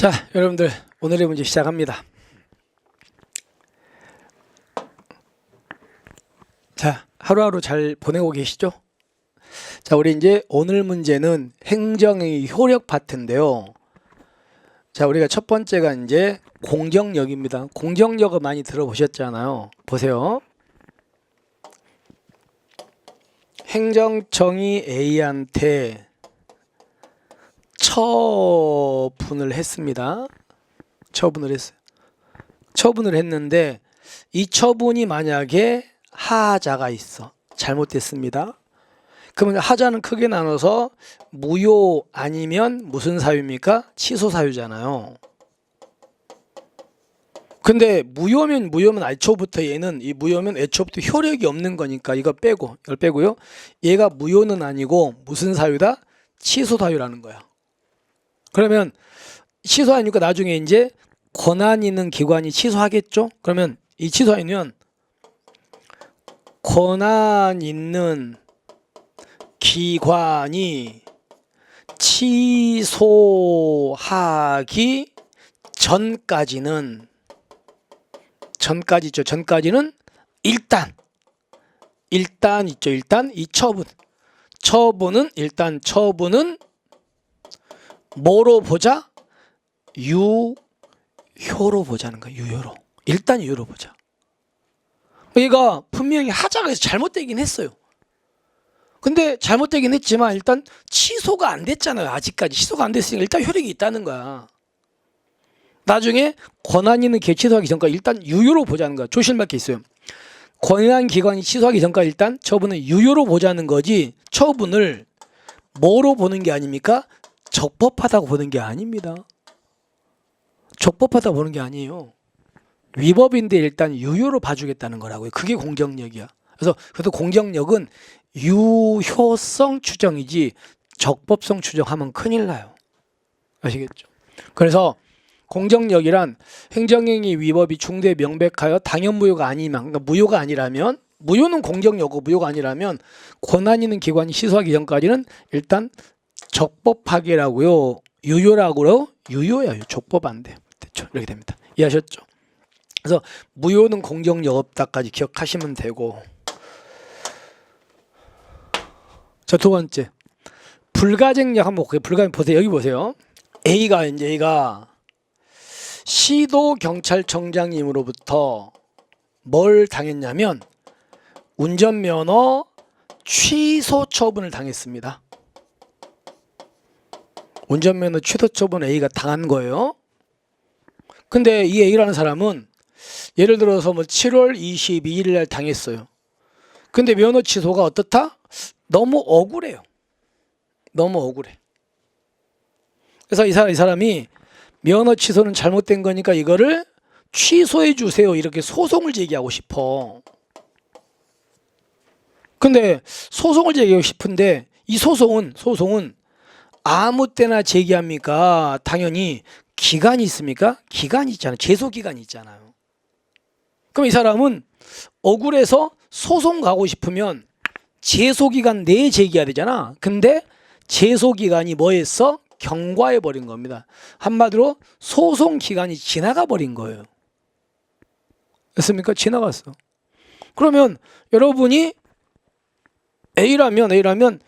자, 여러분들 오늘의 문제 시작합니다. 자, 하루하루 잘 보내고 계시죠? 자, 우리 이제 오늘 문제는 행정의 효력 파트인데요. 자, 우리가 첫 번째가 이제 공정력입니다. 공정력을 많이 들어보셨잖아요. 보세요. 행정청이 A한테 처분을 했습니다. 처분을 했어요. 처분을 했는데 이 처분이 만약에 하자가 있어. 잘못됐습니다. 그러면 하자는 크게 나눠서 무효 아니면 무슨 사유입니까? 취소 사유잖아요. 근데 무효면 무효면 애초부터 얘는 이 무효면 애초부터 효력이 없는 거니까 이거 빼고 이걸 빼고요. 얘가 무효는 아니고 무슨 사유다? 취소 사유라는 거야. 그러면 취소하니까 나중에 이제 권한 있는 기관이 취소하겠죠? 그러면 이 취소하면 권한 있는 기관이 취소하기 전까지는 전까지 있죠. 전까지는 일단 일단 있죠. 일단 이 처분 처분은 일단 처분은 뭐로 보자? 유효로 보자는 거야. 유효로. 일단 유효로 보자. 얘가 분명히 하자가 해서 잘못되긴 했어요. 근데 잘못되긴 했지만 일단 취소가 안 됐잖아요. 아직까지 취소가 안 됐으니까 일단 효력이 있다는 거야. 나중에 권한 있는 개 취소하기 전까지 일단 유효로 보자는 거야. 조심할 게 있어요. 권한 기관이 취소하기 전까지 일단 처분은 유효로 보자는 거지 처분을 뭐로 보는 게 아닙니까? 적법하다고 보는 게 아닙니다. 적법하다고 보는 게 아니에요. 위법인데 일단 유효로 봐주겠다는 거라고요. 그게 공정력이야. 그래서 그래도 공정력은 유효성 추정이지 적법성 추정하면 큰일 나요. 아시겠죠? 그래서 공정력이란 행정행위 위법이 중대 명백하여 당연 무효가 아니면 그러니까 무효가 아니라면 무효는 공정력고 무효가 아니라면 권한 있는 기관이 시소하기 전까지는 일단 적법하게라고요. 유효라고요. 유효야. 적법 안 돼. 됐죠? 이렇게 됩니다. 이해하셨죠? 그래서 무효는 공정력 없다까지 기억하시면 되고 자 두 번째 불가쟁력 한번 볼게요. 불가 보세요. 여기 보세요. A가 이제 A가 시도 경찰청장님으로부터 뭘 당했냐면 운전면허 취소 처분을 당했습니다. 운전면허 취소 처분 A가 당한 거예요. 근데 이 A라는 사람은 예를 들어서 뭐 7월 22일 날 당했어요. 근데 면허 취소가 어떻다? 너무 억울해요. 너무 억울해. 그래서 이 사람 이 사람이 면허 취소는 잘못된 거니까 이거를 취소해 주세요. 이렇게 소송을 제기하고 싶어. 근데 소송을 제기하고 싶은데 이 소송은 소송은 아무 때나 제기합니까? 당연히 기간이 있습니까? 기간이 있잖아요. 제소 기간이 있잖아요. 그럼 이 사람은 억울해서 소송 가고 싶으면 제소 기간 내에 제기해야 되잖아. 근데 제소 기간이 뭐였어? 경과해 버린 겁니다. 한마디로 소송 기간이 지나가 버린 거예요. 됐습니까? 지나갔어. 그러면 여러분이 A라면 A라면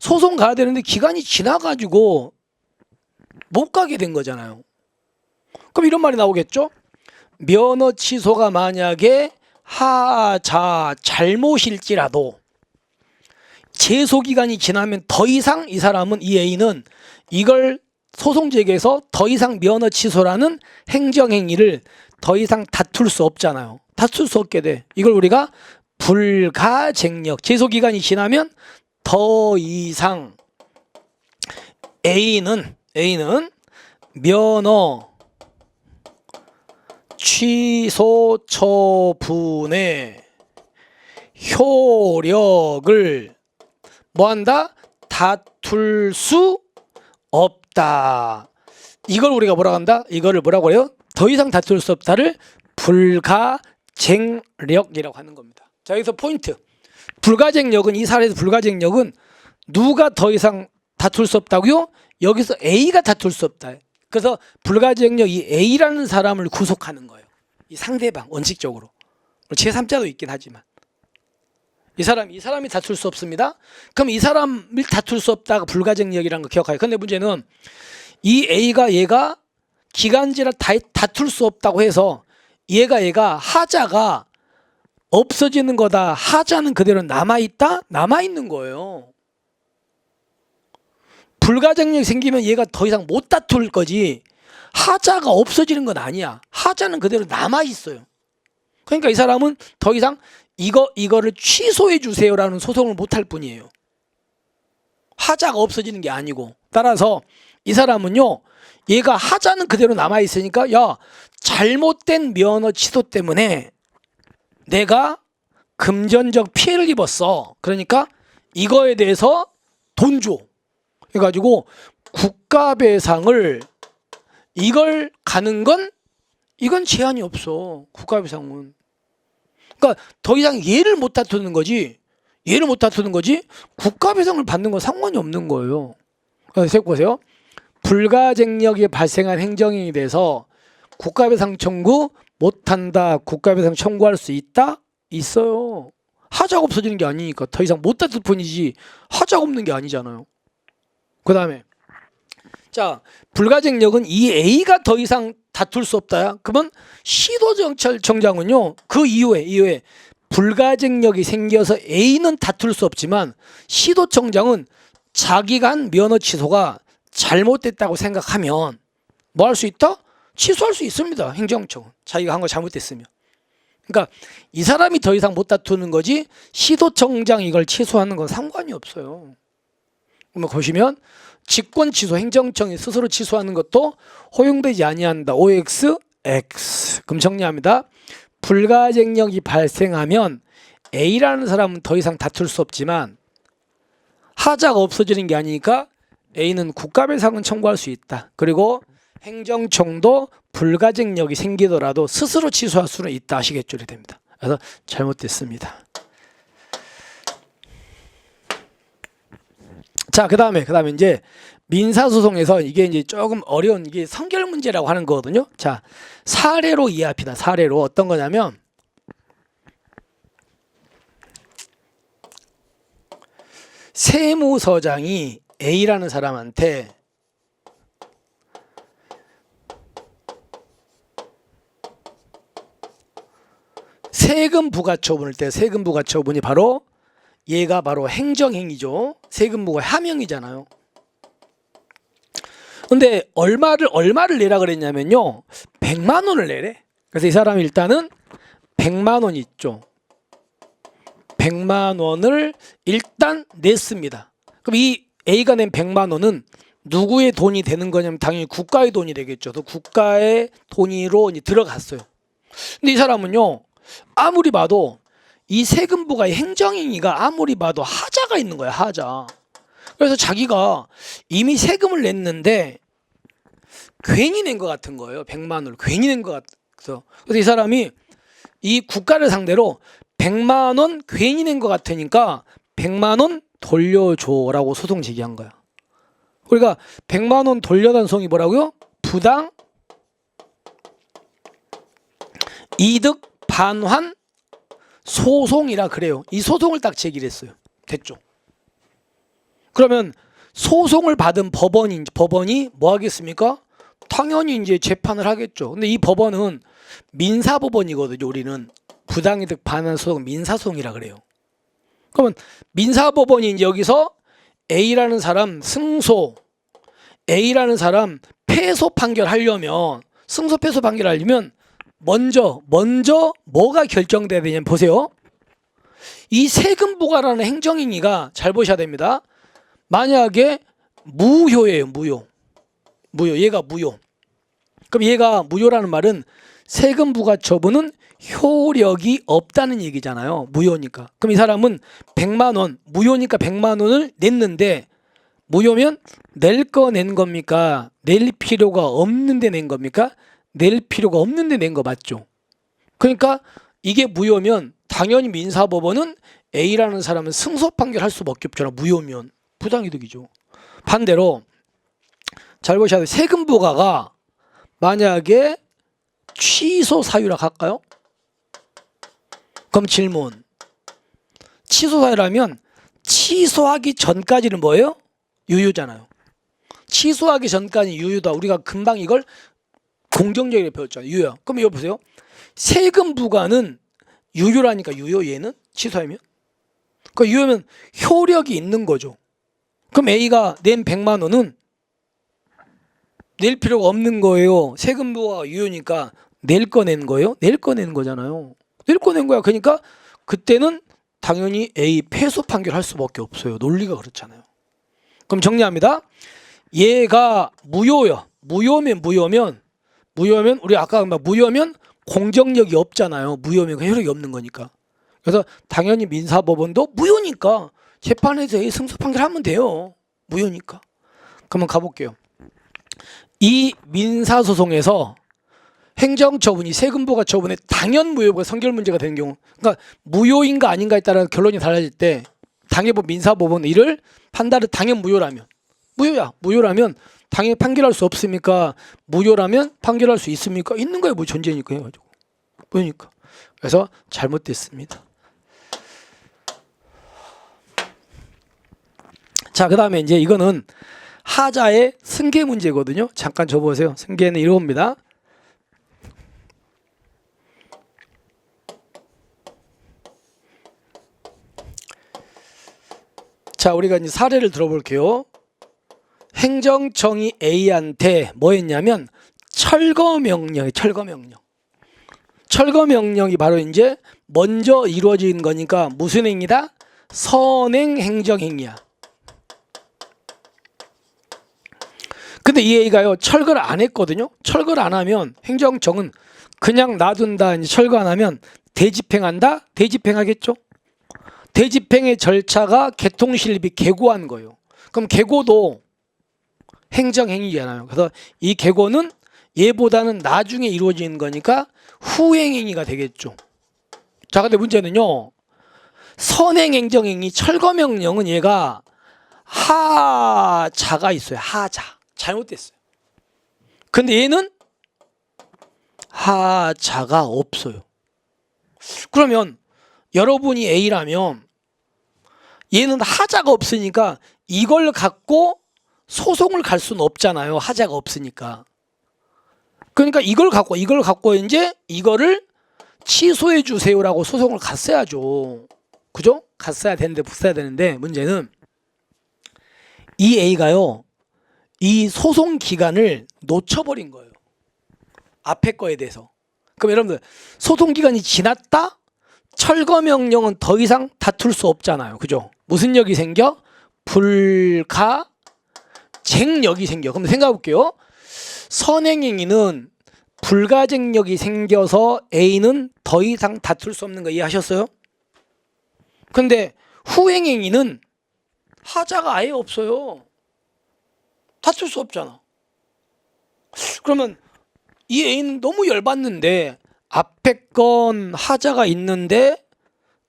소송 가야 되는데 기간이 지나가지고 못 가게 된 거잖아요. 그럼 이런 말이 나오겠죠? 면허 취소가 만약에 하자 잘못일지라도 제소 기간이 지나면 더 이상 이 사람은 이 A는 이걸 소송 제기해서 더 이상 면허 취소라는 행정 행위를 더 이상 다툴 수 없잖아요. 다툴 수 없게 돼. 이걸 우리가 불가쟁력 제소 기간이 지나면 더 이상 A는 A는 면허 취소 처분의 효력을 뭐한다? 다툴 수 없다. 이걸 우리가 뭐라고 한다? 이거를 뭐라고 해요? 더 이상 다툴 수 없다를 불가쟁력이라고 하는 겁니다. 자 여기서 포인트. 불가쟁력은 이 사례에서 불가쟁력은 누가 더 이상 다툴 수 없다고요? 여기서 A가 다툴 수 없다. 그래서 불가증력 이 A라는 사람을 구속하는 거예요. 이 상대방 원칙적으로 제3자도 있긴 하지만 이 사람 이 사람이 다툴 수 없습니다. 그럼 이 사람을 다툴 수 없다가 불가증력이라는 거 기억해요. 근데 문제는 이 A가 얘가 기간제를 다, 다툴 수 없다고 해서 얘가 얘가 하자가 없어지는 거다. 하자는 그대로 남아 있다. 남아 있는 거예요. 불가증력이 생기면 얘가 더 이상 못 다툴 거지. 하자가 없어지는 건 아니야. 하자는 그대로 남아 있어요. 그러니까 이 사람은 더 이상 이거 이거를 취소해 주세요라는 소송을 못 할 뿐이에요. 하자가 없어지는 게 아니고 따라서 이 사람은요. 얘가 하자는 그대로 남아 있으니까 야 잘못된 면허 취소 때문에 내가 금전적 피해를 입었어. 그러니까 이거에 대해서 돈 줘. 해가지고 국가배상을 이걸 가는 건 이건 제한이 없어. 국가배상은. 그러니까 더 이상 얘를 못 다투는 거지. 얘를 못 다투는 거지. 국가배상을 받는 건 상관이 없는 거예요. 그래서 보세요. 불가쟁력이 발생한 행정행위에 대해서 국가배상 청구 못한다. 국가배상 청구할 수 있다? 있어요. 하자가 없어지는 게 아니니까 더 이상 못 다툴 뿐이지 하자가 없는 게 아니잖아요. 그 다음에 자 불가쟁력은 이 A가 더 이상 다툴 수 없다야. 그러면 시도정찰청장은요 그 이후에 이후에 불가쟁력이 생겨서 A는 다툴 수 없지만 시도청장은 자기가 한 면허 취소가 잘못됐다고 생각하면 뭐 할 수 있다? 취소할 수 있습니다. 행정청은 자기가 한 거 잘못됐으면. 그러니까 이 사람이 더 이상 못 다투는 거지 시도청장 이걸 취소하는 건 상관이 없어요. 그러면 보시면 직권 취소 행정청이 스스로 취소하는 것도 허용되지 아니한다. OX X. 그럼 정리합니다. 불가쟁력이 발생하면 A라는 사람은 더 이상 다툴 수 없지만 하자가 없어지는 게 아니니까 A는 국가배상은 청구할 수 있다. 그리고 행정청도 불가쟁력이 생기더라도 스스로 취소할 수는 있다 아시겠죠? 이렇게 됩니다. 그래서 잘못됐습니다. 자, 그 다음에 그 다음에 이제 민사 소송에서 이게 이제 조금 어려운 이게 성결 문제라고 하는 거거든요. 자, 사례로 이해합니다. 사례로 어떤 거냐면 세무서장이 A라는 사람한테 세금 부과처분을 때 세금 부과처분이 바로 얘가 바로 행정행위죠. 세금 부과 함형이잖아요. 근데 얼마를 얼마를 내라 그랬냐면요. 100만 원을 내래. 그래서 이 사람이 일단은 100만 원 있죠. 100만 원을 일단 냈습니다. 그럼 이 A가 낸 100만 원은 누구의 돈이 되는 거냐면 당연히 국가의 돈이 되겠죠. 또 국가의 돈으로 들어갔어요. 근데 이 사람은요. 아무리 봐도 이 세금부가 행정행위가 아무리 봐도 하자가 있는 거야 하자. 그래서 자기가 이미 세금을 냈는데 괜히 낸 것 같은 거예요. 100만 원을 괜히 낸 것 같아서. 그래서 이 사람이 이 국가를 상대로 100만 원 괜히 낸 것 같으니까 100만 원 돌려줘라고 소송 제기한 거야. 그러니까 100만 원 돌려단송이 뭐라고요? 부당 이득 반환 소송이라 그래요. 이 소송을 딱 제기를 했어요. 됐죠. 그러면 소송을 받은 법원이 법원이 뭐 하겠습니까? 당연히 이제 재판을 하겠죠. 근데 이 법원은 민사 법원이거든요. 우리는 부당이득 반환 소송 민사 소송이라 그래요. 그러면 민사 법원이 이제 여기서 A라는 사람 승소 A라는 사람 패소 판결하려면 승소 패소 판결하려면 먼저 먼저 뭐가 결정돼야 되냐면 보세요. 이 세금 부과라는 행정행위가 잘 보셔야 됩니다. 만약에 무효예요, 무효. 무효. 얘가 무효. 그럼 얘가 무효라는 말은 세금 부과 처분은 효력이 없다는 얘기잖아요. 무효니까. 그럼 이 사람은 100만 원, 무효니까 100만 원을 냈는데 무효면 낼 거 낸 겁니까? 낼 필요가 없는데 낸 겁니까? 낼 필요가 없는데 낸 거 맞죠? 그러니까 이게 무효면 당연히 민사법원은 A라는 사람은 승소 판결할 수밖에 없잖아. 무효면 부당이득이죠. 반대로 잘 보셔야 돼요. 세금 부과가 만약에 취소 사유라 할까요? 그럼 질문. 취소 사유라면 취소하기 전까지는 뭐예요? 유효잖아요. 취소하기 전까지 유효다. 우리가 금방 이걸 공정적이라 배웠잖아요. 유효. 그럼 이거 보세요. 세금 부과는 유효라니까 유효 얘는 취소하면. 그 유효면 효력이 있는 거죠. 그럼 A가 낸 100만 원은 낼 필요가 없는 거예요. 세금 부과가 유효니까 낼 거 낸 거예요. 낼 거 낸 거잖아요. 낼 거 낸 거야. 그러니까 그때는 당연히 A 패소 판결할 수밖에 없어요. 논리가 그렇잖아요. 그럼 정리합니다. 얘가 무효야. 무효면 무효면 무효면 우리 아까 막 무효면 공정력이 없잖아요. 무효면 그 효력이 없는 거니까. 그래서 당연히 민사법원도 무효니까 재판에서 A 승소 판결하면 돼요. 무효니까. 그러면 가볼게요. 이 민사소송에서 행정처분이 세금부가 처분에 당연 무효가 선결 문제가 되는 경우 그러니까 무효인가 아닌가에 따라 결론이 달라질 때 당해법 민사법원 이를 판단을 당연 무효라면 무효야. 무효라면 당연히 판결할 수 없습니까 무효라면 판결할 수 있습니까? 있는 거예요. 뭐 존재니까 해가지고. 무효니까. 그래서 잘못됐습니다. 자 그 다음에 이제 이거는 하자의 승계 문제거든요. 잠깐 줘보세요. 승계는 이겁니다. 자, 우리가 이제 사례를 들어볼게요. 행정청이 A한테 뭐 했냐면 철거 명령, 철거 명령. 철거 명령이 바로 이제 먼저 이루어진 거니까 무슨 행위다? 선행 행정 행위야. 근데 이 A가요 철거를 안 했거든요. 철거를 안 하면 행정청은 그냥 놔둔다. 이제 철거 안 하면 대집행한다. 대집행하겠죠. 대집행의 절차가 개통실비 개고한 거예요. 그럼 개고도 행정행위잖아요. 그래서 이 개고는 얘보다는 나중에 이루어지는 거니까 후행행위가 되겠죠. 자, 근데 문제는요. 선행행정행위 철거명령은 얘가 하자가 있어요. 하자. 잘못됐어요. 근데 얘는 하자가 없어요. 그러면 여러분이 A라면 얘는 하자가 없으니까 이걸 갖고 소송을 갈 수는 없잖아요. 하자가 없으니까. 그러니까 이걸 갖고 이걸 갖고 이제 이거를 취소해 주세요라고 소송을 갔어야죠. 그죠? 갔어야 되는데 붙어야 되는데 문제는 이 A가요. 이 소송 기간을 놓쳐버린 거예요. 앞에 거에 대해서. 그럼 여러분들 소송 기간이 지났다? 철거 명령은 더 이상 다툴 수 없잖아요. 그죠? 무슨 역이 생겨? 불가 쟁력이 생겨. 그럼 생각해 볼게요. 선행행위는 불가쟁력이 생겨서 A는 더 이상 다툴 수 없는 거 이해하셨어요? 근데 후행행위는 하자가 아예 없어요. 다툴 수 없잖아. 그러면 이 A는 너무 열받는데 앞에 건 하자가 있는데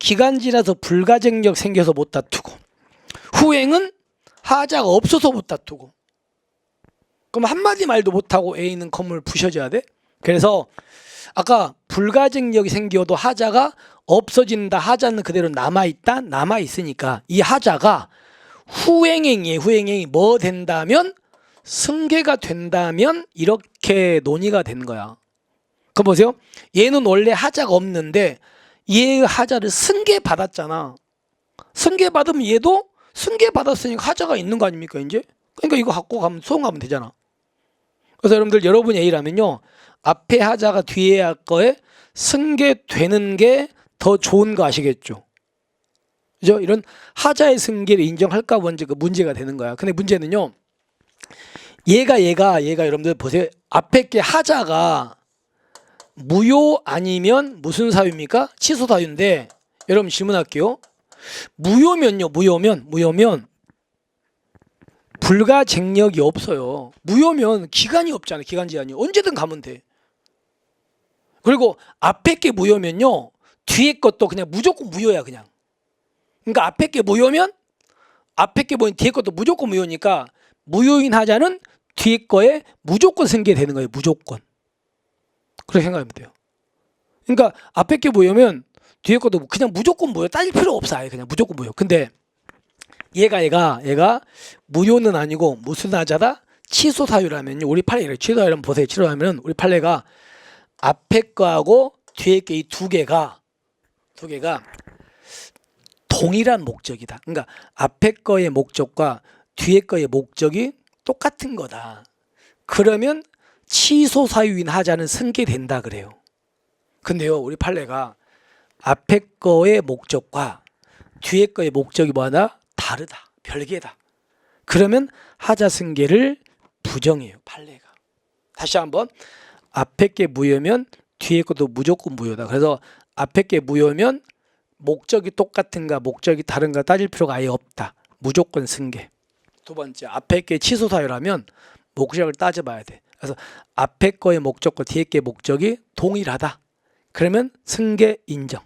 기간지라서 불가쟁력 생겨서 못 다투고 후행은 하자가 없어서 못 다투고 그럼 한마디 말도 못하고 A는 건물 부셔져야 돼? 그래서 아까 불가쟁력이 생겨도 하자가 없어진다 하자는 그대로 남아있다 남아있으니까 이 하자가 후행행위에 후행행위 뭐 된다면 승계가 된다면 이렇게 논의가 된 거야 그 보세요. 얘는 원래 하자가 없는데 얘의 하자를 승계 받았잖아. 승계 받으면 얘도 승계 받았으니까 하자가 있는 거 아닙니까 이제? 그러니까 이거 갖고 가면 소송하면 되잖아. 그래서 여러분들 여러분이 A라면요 앞에 하자가 뒤에 할 거에 승계되는 게 더 좋은 거 아시겠죠? 그죠? 이런 하자의 승계를 인정할까 먼저 그 문제가 되는 거야. 근데 문제는요. 얘가 얘가 얘가 여러분들 보세요. 앞에 게 하자가 무효 아니면 무슨 사유입니까? 취소 사유인데 여러분 질문할게요. 무효면요. 무효면 무효면 불가 쟁력이 없어요. 무효면 기간이 없잖아요. 기간 제한이 언제든 가면 돼. 그리고 앞에 게 무효면요. 뒤에 것도 그냥 무조건 무효야 그냥. 그러니까 앞에 게 무효면 앞에 게 뭐인 뒤에 것도 무조건 무효니까 무효인 하자는 뒤에 거에 무조건 승계되는 거예요. 무조건. 그렇게 생각하면 돼요. 그러니까 앞에 게 모이면 뒤에 것도 그냥 무조건 모여. 따질 필요 없어. 아예 그냥 무조건 모여. 근데 얘가 얘가 얘가 무효는 아니고 무슨 하자다? 취소 사유라면요. 우리 판례 이래 취소 사유라면 보세요. 취소 사유면 우리 판례가 앞에 거하고 뒤에 게 이 두 개가 두 개가 동일한 목적이다. 그러니까 앞에 거의 목적과 뒤에 거의 목적이 똑같은 거다. 그러면 취소 사유인 하자는 승계된다 그래요. 근데요, 우리 판례가 앞에 거의 목적과 뒤에 거의 목적이 뭐하다? 다르다. 별개다. 그러면 하자 승계를 부정해요. 판례가. 다시 한번 앞에 게 무효면 뒤에 것도 무조건 무효다. 그래서 앞에 게 무효면 목적이 똑같은가 목적이 다른가 따질 필요가 아예 없다. 무조건 승계. 두 번째 앞에 게 취소 사유라면 목적을 따져봐야 돼. 그래서 앞에 거의 목적과 뒤에 게 목적이 동일하다. 그러면 승계 인정.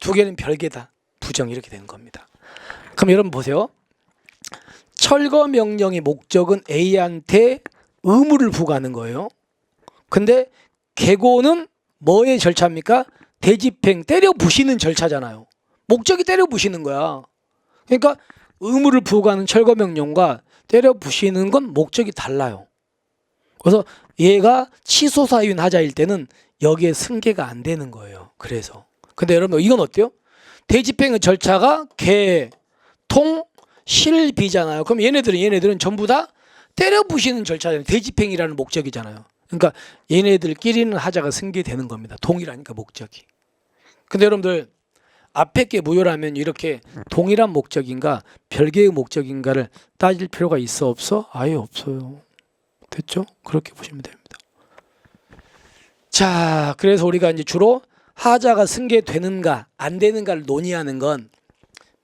두 개는 별개다. 부정 이렇게 되는 겁니다. 그럼 여러분 보세요. 철거 명령의 목적은 A한테 의무를 부과하는 거예요. 근데 개고는 뭐의 절차입니까? 대집행 때려 부시는 절차잖아요. 목적이 때려 부시는 거야. 그러니까 의무를 부과하는 철거 명령과 때려 부시는 건 목적이 달라요. 그래서 얘가 취소 사유인 하자일 때는 여기에 승계가 안 되는 거예요. 그래서 근데 여러분 이건 어때요? 대집행의 절차가 개, 통, 실, 비잖아요. 그럼 얘네들은 얘네들은 전부 다 때려 부시는 절차잖아요. 대집행이라는 목적이잖아요. 그러니까 얘네들끼리는 하자가 승계되는 겁니다. 동일하니까 목적이. 근데 여러분들 앞에 게 무효라면 이렇게 동일한 목적인가 별개의 목적인가를 따질 필요가 있어 없어? 아예 없어요. 됐죠? 그렇게 보시면 됩니다. 자, 그래서 우리가 이제 주로 하자가 승계되는가 안 되는가를 논의하는 건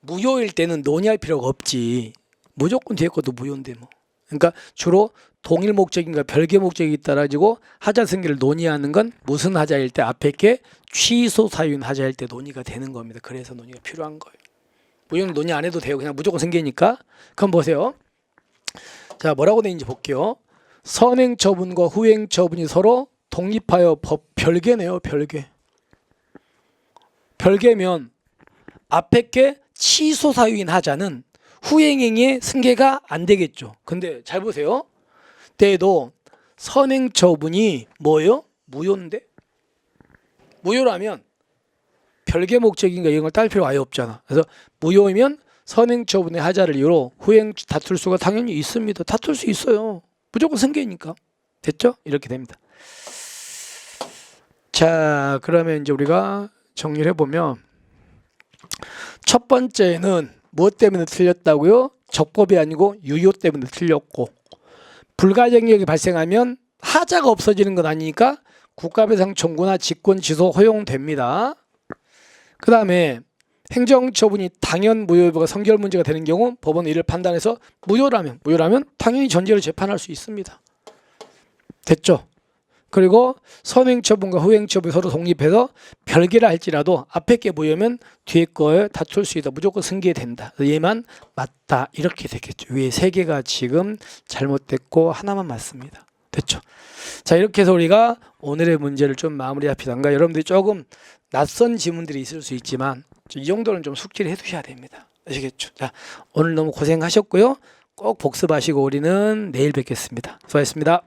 무효일 때는 논의할 필요가 없지. 무조건 뒤에 것도 무효인데 뭐. 그러니까 주로 동일 목적인가 별개 목적이 따라지고 하자 승계를 논의하는 건 무슨 하자일 때 앞에 게 취소 사유인 하자일 때 논의가 되는 겁니다. 그래서 논의가 필요한 거예요. 무효는 논의 안 해도 돼요. 그냥 무조건 승계니까. 그럼 보세요. 자, 뭐라고 돼 있는지 볼게요. 선행 처분과 후행 처분이 서로 독립하여 법 별개네요. 별개. 별개면 앞에 게 취소 사유인 하자는 후행행위의 승계가 안 되겠죠. 근데 잘 보세요. 때에도 선행 처분이 뭐예요? 무효인데? 무효라면 별개 목적인가 이런 걸 딸 필요 아예 없잖아. 그래서 무효이면 선행 처분의 하자를 이유로 후행 다툴 수가 당연히 있습니다. 다툴 수 있어요. 무조건 승계니까. 됐죠? 이렇게 됩니다. 자, 그러면 이제 우리가 정리를 해보면 첫 번째는 무엇 때문에 틀렸다고요? 적법이 아니고 유효 때문에 틀렸고 불가정력이 발생하면 하자가 없어지는 건 아니니까 국가배상 청구나 직권 취소 허용됩니다. 그 다음에 행정처분이 당연 무효가 성결 문제가 되는 경우 법원 이를 판단해서 무효라면 무효라면 당연히 전제로 재판할 수 있습니다. 됐죠? 그리고 선행처분과 후행처분이 서로 독립해서 별개라 할지라도 앞에 게 무효면 뒤에 거에 다툴 수 있다. 무조건 승계된다. 얘만 맞다. 이렇게 되겠죠. 위에 세 개가 지금 잘못됐고 하나만 맞습니다. 됐죠? 자 이렇게 해서 우리가 오늘의 문제를 좀 마무리합시다. 여러분들이 조금 낯선 지문들이 있을 수 있지만 이 정도는 좀 숙지를 해두셔야 됩니다. 아시겠죠? 자 오늘 너무 고생하셨고요. 꼭 복습하시고 우리는 내일 뵙겠습니다. 수고하셨습니다.